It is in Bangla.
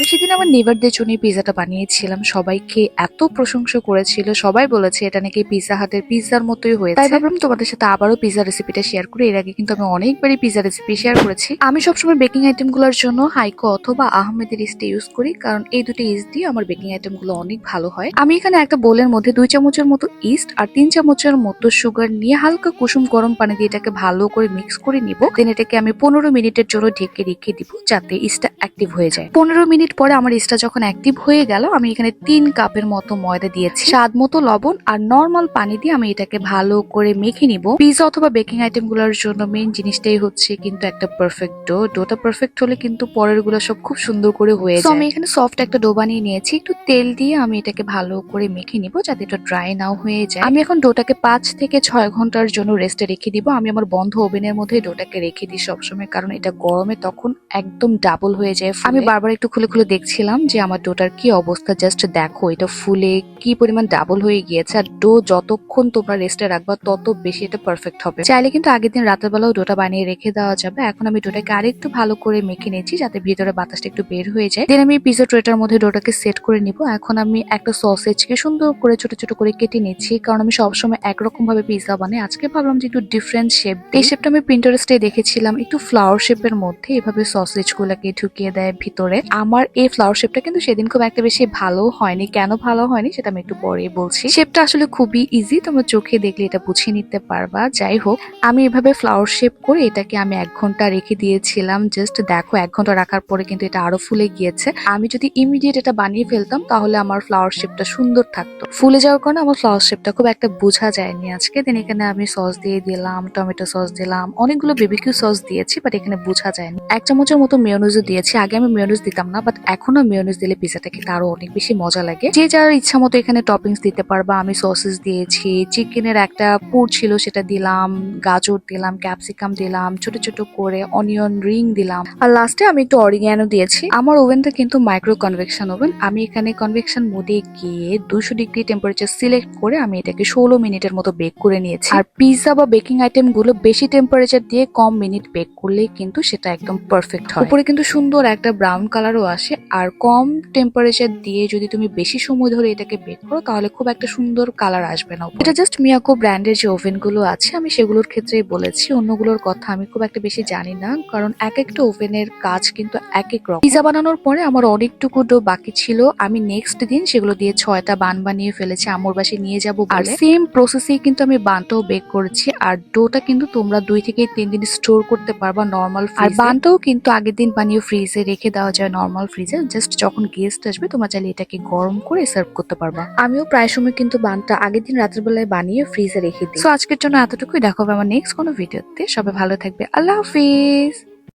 আমি সেদিন আমার নেভারদের জন্য পিজাটা বানিয়েছিলাম। সবাইকে এত প্রশংসা করেছিল। সবাই বলেছে, এটা নাকি পিজা হাটের পিজার মতোই হয়েছে। তাই ভাবলাম তোমাদের সাথে আবারও পিজা রেসিপিটা শেয়ার করি। এর আগে কিন্তু আমি অনেকবারই পিজা রেসিপি শেয়ার করেছি। আমি সবসময় বেকিং আইটেমগুলোর জন্য হাইকো অথবা আহমেদের ইস্ট ইউজ করি, কারণ এই দুটো ইস্ট দিয়ে আমার বেকিং আইটেমগুলো অনেক ভালো হয়। আমি এখানে একটা বোলের মধ্যে দুই চামচের মতো ইস্ট আর তিন চামচের মতো সুগার নিয়ে হালকা কুসুম গরম পানি দিয়ে এটাকে ভালো করে মিক্স করে নিব। দেন এটাকে আমি পনেরো মিনিটের জন্য ঢেকে রেখে দিব, যাতে ইস্টটা অ্যাক্টিভ হয়ে যায়। পনেরো মিনিট পরে আমার ইস্টটা যখন অ্যাক্টিভ হয়ে গেল আমি এখানে তিন কাপের মতো ময়দা দিয়েছি। স্বাদ মতো লবণ আর নর্মাল পানি দিয়ে আমি এটাকে ভালো করে মেখে নিব। পিজা অথবা বেকিং আইটেমগুলোর জন্য মেন জিনিসটাই হচ্ছে কিন্তু একটা পারফেক্ট ডো ডোটা পারফেক্ট হলে কিন্তু পরেরগুলো সব খুব সুন্দর করে হয়ে যায়। আমি এখানে সফট একটা ডো বানিয়ে নিয়েছি। একটু তেল দিয়ে আমি এটাকে ভালো করে মেখে নিব যাতে এটা ড্রাই নাও হয়ে যায়। আমি এখন ডোটাকে পাঁচ থেকে ছয় ঘণ্টার জন্য রেস্টে রেখে দিব। আমি আমার বন্ধ ওভেনের মধ্যে ডোটাকে রেখে দিই সবসময় কারণ এটা গরমে তখন একদম ডাবল হয়ে যায় আমি বারবার একটু খুলে খুলে দেখছিলাম যে আমার ডোটার কি অবস্থা জাস্ট দেখো, এটা ফুলে কি পরিমাণ ডাবল হয়ে গিয়েছে, আর ডো যতক্ষণ তোমরা রেস্টে রাখবা, তত বেশি এটা পারফেক্ট হবে। চাইলে কিন্তু আগের দিন রাতের বেলাও ডোটা বানিয়ে রেখে দেওয়া যাবে, এখন আমি ডোটাকে আরেকটু ভালো করে মেখে নিয়েছি, যাতে ভিতরে বাতাসটা একটু বের হয়ে যায়। দেন আমি পিজা ট্রেটার মধ্যে ডোটাকে সেট করে নিব, এখন আমি একটা সসেজকে সুন্দর করে ছোট ছোট করে কেটে নিচ্ছি, কারণ আমি সবসময় একরকম ভাবে পিজা বানাই। আজকে ভাবলাম যে একটু ডিফারেন্ট শেপ এই শেপটা আমি প্রিন্টারেস্টে দেখেছিলাম, একটু ফ্লাওয়ার শেপের মধ্যে, এভাবে সসেজ গুলাকে ঢুকিয়ে দেয় ভিতরে। আমার এই ফ্লাওয়ার শেপটা কিন্তু সেদিন খুব একটা বেশি ভালো হয়নি। কেন ভালো হয়নি সেটা আমি একটু পরে বলছি। শেপটা আসলে খুবই ইজি তোমরা চোখে দেখলে এটা বুঝিয়ে নিতে পারবা। যাই হোক, আমি এভাবে ফ্লাওয়ার শেপ করে এটাকে আমি এক ঘণ্টা রেখে দিয়েছিলাম। জাস্ট দেখো, এক ঘণ্টা রাখার পরে কিন্তু এটা আরও ফুলে গিয়েছে। আমি যদি ইমিডিয়েট এটা বানিয়ে ফেলতাম, তাহলে আমার ফ্লাওয়ার শেপটা সুন্দর থাকতো। ফুলে যাওয়ার কারণে আমার ফ্লাওয়ার শেপটা খুব একটা বোঝা যায়নি আজকে। দেন এখানে আমি সস দিয়ে দিলাম টমেটো সস দিলাম। অনেকগুলো বেবিকিউ সস দিয়েছি বাট এখানে বোঝা যায়নি। এক চামচের মতো মেয়নিজও দিয়েছি। আগে আমি মেয়নিজ দিতাম না বাট এখনও মেয়নিজ দিলে পিজাটা খেতে আরও অনেক বেশি মজা লাগে। যে যার ইচ্ছা মতো এখানে টপিংস দিতে পারবা। আমি সসেস দিয়েছি চিকেনের একটা পুর ছিল সেটা দিলাম গাজর দিলাম ক্যাপসিকাম দিলাম ছোট ছোট করে অনিয়ন রিং দিলাম। আর লাস্টে আমি একটু অরিগ্যানো দিয়েছি। আমার ওভেনটা কিন্তু মাইক্রো কনভেকশন ওভেন। আমি এখানে কনভেকশন মোডে গিয়ে দুশো ডিগ্রি টেম্পারেচার সিলেক্ট করে আমি এটাকে ষোলো মিনিটের মতো বেক করে নিয়েছি। আর পিৎজা বা বেকিং আইটেমগুলো বেশি টেম্পারেচার দিয়ে কম মিনিট বেক করলেই কিন্তু সেটা একদম পারফেক্ট হয়। উপরে কিন্তু সুন্দর একটা ব্রাউন কালারও আসে আর কম টেম্পারেচার দিয়ে যদি তুমি বেশি সময় ধরে এটাকে বেক করো, তাহলে খুব একটা সুন্দর কালার আসবে না। এটা জাস্ট মিয়াকো ব্র্যান্ডের যে ওভেনগুলো আছে, আমি সেগুলোর ক্ষেত্রেই বলেছি। অন্যগুলোর কথা আমি খুব একটা বেশি জানি না, কারণ এক একটা ওভেনের কাজ কিন্তু এক এক রকম। পিজা বানানোর পরে আমার অনেকটুকু ডো বাকি ছিল। আমি নেক্সট দিন সেগুলো দিয়ে ছয়টা বান বানিয়ে ফেলেছি আমার বাসে নিয়ে যাব আর সেম প্রসেসে কিন্তু আমি বানটাও বেক করেছি। আর ডোটা কিন্তু তোমরা দুই থেকে তিন দিন স্টোর করতে পারবা নর্মাল আর বানটাও কিন্তু আগের দিন বানিয়ে ফ্রিজে রেখে দেওয়া যায় নর্মাল ফ্রিজে জাস্ট যখন গেস্ট আসবে তোমরা চাইলে এটাকে গরম করে সার্ভ করতে পারবা। আমিও প্রায় সময় কিন্তু বানটা আগের দিন রাতের বেলায় বানিয়ে ফ্রিজে রেখে দিই। সো আজকের জন্য এতটুকুই। দেখো আমার নেক্সট কোনো ভিডিওতে সবাই ভালো থাকবে। আল্লাহ হাফিজ!